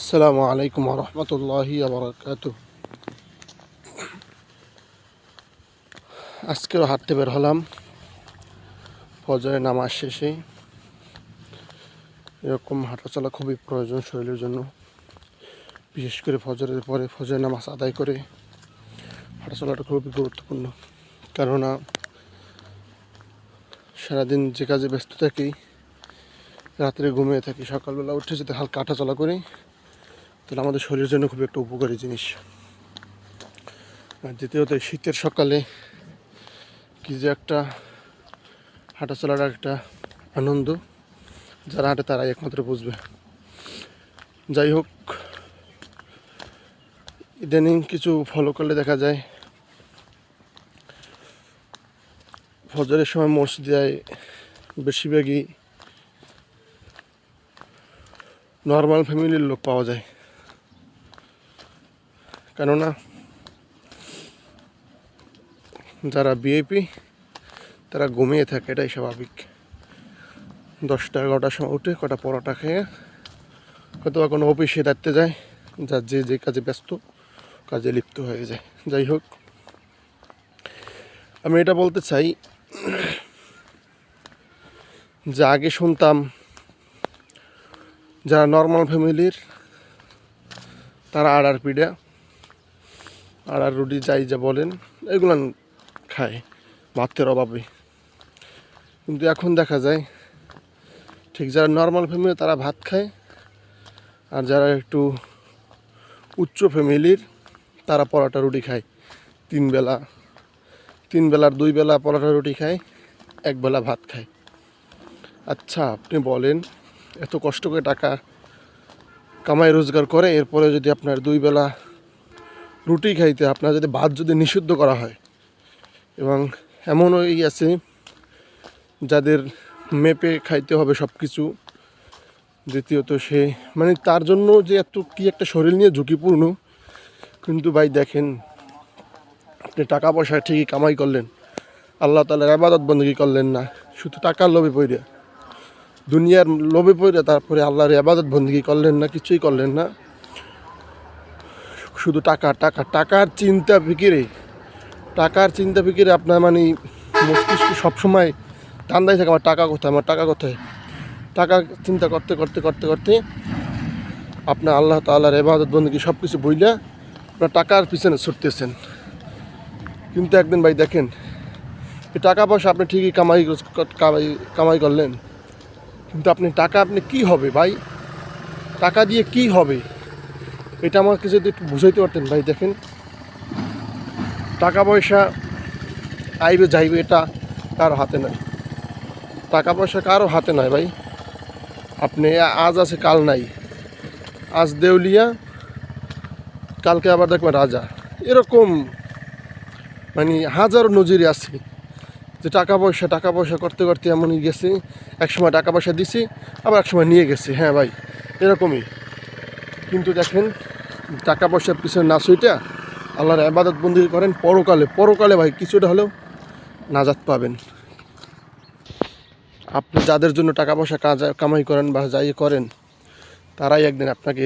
আসসালামু আলাইকুম রহমতুল্লাহি আবরাকাত আজকেও হাঁটতে বের হলাম। ফজরের নামাজ শেষে। এরকম হাঁটাচলা খুবই প্রয়োজন শরীরের জন্য। বিশেষ করে ফজরের পরে ফজরের নামাজ আদায় করে হাঁটাচলাটা খুবই গুরুত্বপূর্ণ। কেননা সারাদিন যে কাজে ব্যস্ত থাকি, রাত্রে ঘুমিয়ে থাকি, সকালবেলা উঠে যদি হালকা হাঁটাচলা করি তাহলে আমাদের শরীরের জন্য খুব একটা উপকারী জিনিস। আর দ্বিতীয়ত শীতের সকালে কি যে একটা হাঁটা চলার একটা আনন্দ, যারা হাঁটে তারাই একমাত্র বুঝবে। যাই হোক, ইদানিং কিছু ফলো করলে দেখা যায়, ফজরের সময় মসজিদে বেশিরভাগই নর্মাল ফ্যামিলির লোক পাওয়া যায়। কেননা যারা বিএপি তারা ঘুমিয়ে থাকে, এটাই স্বাভাবিক। দশটা, এগারোটার সময় উঠে কটা পরোটা খেয়ে হয়তো বা কোনো অফিসে দায়িত্বে যায়, যার যে যে কাজে ব্যস্ত, কাজে লিপ্ত হয়ে যায়। যাই হোক, আমি এটা বলতে চাই, যে আগে শুনতাম, যারা নর্মাল ফ্যামিলির তারা আড়ার পিঠা আড়ার রুটি যাই যা বলেন, এগুলো খায়, ভাতের অভাবে। কিন্তু এখন দেখা যায়, ঠিক যারা নর্মাল ফ্যামিলি তারা ভাত খায়, আর যারা একটু উচ্চ ফ্যামিলির তারা পরোটা রুটি খায়। তিন বেলা, তিন বেলার দুই বেলা পরোটা রুটি খায়, এক বেলা ভাত খায়। আচ্ছা আপনি বলেন, এত কষ্ট করে টাকা কামাই রোজগার করে, এরপরে যদি আপনার দুই বেলা রুটি খাইতে আপনার যদি ভাত যদি নিষিদ্ধ করা হয়, এবং এমনও এই আছে যাদের মেপে খাইতে হবে সব কিছু দ্বিতীয়ত সে মানে তার জন্য যে এত, কি একটা শরীর নিয়ে ঝুঁকিপূর্ণ, কিন্তু ভাই দেখেন, আপনি টাকা পয়সা ঠিকই কামাই করলেন, আল্লাহ তালার আবাদত বন্দী করলেন না, শুধু টাকার লোভে পড়ে দুনিয়ার লোভে পড়ে তারপরে আল্লাহর আবাদত বন্দী করলেন না, কিছুই করলেন না শুধু টাকা টাকা, টাকার চিন্তা ফিকিরে, টাকার চিন্তা ফিকিরে আপনার মানে মস্তিষ্ক সবসময় ঠান্ডায় থাকে, আমার টাকা কোথায়, আমার টাকা কোথায়? টাকা চিন্তা করতে করতে করতে করতে আপনার আল্লাহ তাল্লাহর এবাদত বন্দী সব কিছু বইলা আপনার টাকার পিছনে ছুটতেছেন। কিন্তু একদিন ভাই দেখেন, এই টাকা পয়সা আপনি ঠিকই কামাই কামাই কামাই করলেন। কিন্তু আপনি টাকা, আপনি কি হবে ভাই? টাকা দিয়ে কি হবে? এটা আমাকে যদি একটু বুঝাইতে পারতেন ভাই, দেখেন। টাকা পয়সা আইবে যাইবে এটা কারও হাতে নাই। টাকা পয়সা কারও হাতে নয় ভাই। আপনি আজ আছে, কাল নাই। আজ দেউলিয়া, কালকে আবার দেখবেন রাজা। এরকম মানে হাজারো নজির আছে যে টাকা পয়সা টাকা পয়সা করতে করতে এমনই গেছে। এক সময় টাকা পয়সা দিছি, আবার এক সময় নিয়ে গেছে। হ্যাঁ ভাই, এরকমই। কিন্তু দেখেন, টাকা পয়সার পিছনে না সুইটা আল্লাহর আবাদত বন্দি করেন, পরকালে পরকালে ভাই কিছুটা হলেও নাজাত পাবেন। আপনি যাদের জন্য টাকা পয়সা কামাই করেন বা যাই করেন, তারাই একদিন আপনাকে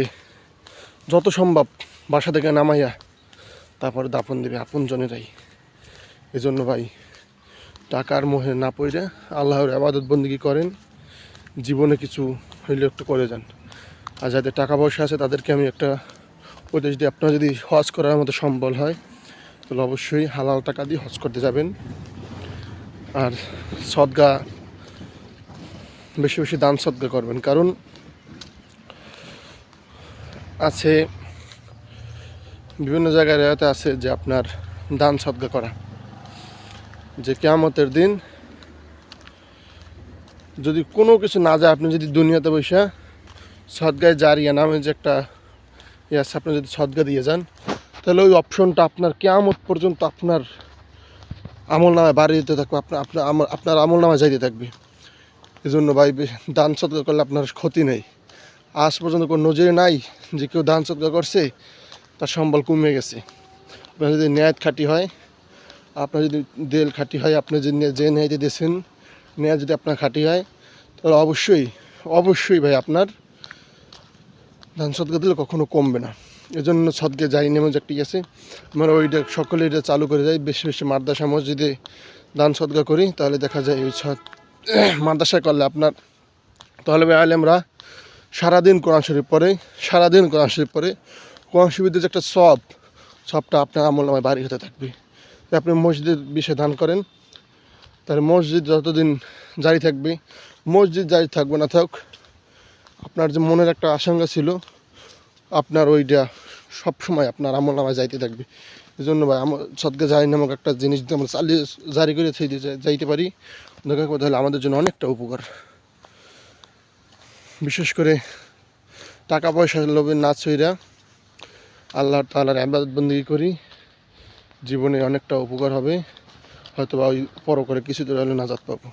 যত সম্ভব বাসা থেকে নামাইয়া তারপরে দাপন দেবে আপনজনেরাই। এজন্য ভাই, টাকার মোহে না পড়ে আল্লাহর আবাদত বন্দিগি করেন, জীবনে কিছু হইলে একটু করে যান। আর যাদের টাকা পয়সা আছে, তাদেরকে আমি একটা উপদেশ দিই। আপনার যদি হজ করার মতো সম্বল হয়, তাহলে অবশ্যই হালাল টাকা দিয়ে হজ করতে যাবেন। আর সদগা, বেশি বেশি দান সদগা করবেন। কারণ আছে বিভিন্ন জায়গায় রেয়াতে আছে যে আপনার দান সদগা করা। যে কেয়ামতের দিন যদি কোনো কিছু না যায়, আপনি যদি দুনিয়াতে বসে সদগায় জারিয়া নামে যে একটা ইয়ে আছে, আপনি যদি সদগা দিয়ে যান, তাহলে ওই অপশনটা আপনার কেয়ামত পর্যন্ত আপনার আমল নামায় বাড়ি দিতে থাকবে, আপনার আপনার আপনার আমল নামায় যাইতে থাকবে। এই জন্য ভাই, দান সদগা করলে আপনার ক্ষতি নেই। আজ পর্যন্ত কোনো নজরে নাই যে কেউ দান সদগা করছে, তার সম্বল কমে গেছে। আপনার যদি ন্যায় খাটি হয়, আপনার যদি দেল খাটি হয়, আপনি যে যে ন্যায়তে দিয়েছেন, ন্যায় যদি আপনার খাটি হয়, তাহলে অবশ্যই অবশ্যই ভাই আপনার দান সদকা দিলে কখনো কমবে না। এজন্য সদকে যাই নেমে একটি আছে আমরা ওইটা সকলে এটা চালু করে যাই বেশি বেশি মাদ্রাসা মসজিদে দান সদকা করি, তাহলে দেখা যায় ওই সৎ মাদ্রাসা করলে আপনার তাহলে আলেমরা সারাদিন কোরআন শরীফ পরে সারাদিন কোরআন শরীফ পরে কোরআন শরীফের যে একটা সব, সবটা আপনার আমল নামায় বাড়ি হতে থাকবে। আপনি মসজিদের বিষয়ে দান করেন, তাহলে মসজিদ যতদিন জারি থাকবে, মসজিদ জারি থাকবে না থাক আপনার যে মনের একটা আশঙ্কা ছিল, আপনার ওইটা সবসময় আপনার আমল নামায় যাইতে থাকবে। এই জন্য ভাই আমার সদকে যাই নামক একটা জিনিস যদি আমরা চালিয়ে, জারি করে যাইতে পারি দেখা কথা হলে আমাদের জন্য অনেকটা উপকার। বিশেষ করে টাকা পয়সা লোভের না ছইরা আল্লাহ তালার আবাদবন্দি করি, জীবনে অনেকটা উপকার হবে। হয়তো বা ওই পর করে কিছু দূর হলে নাজাত পাবো।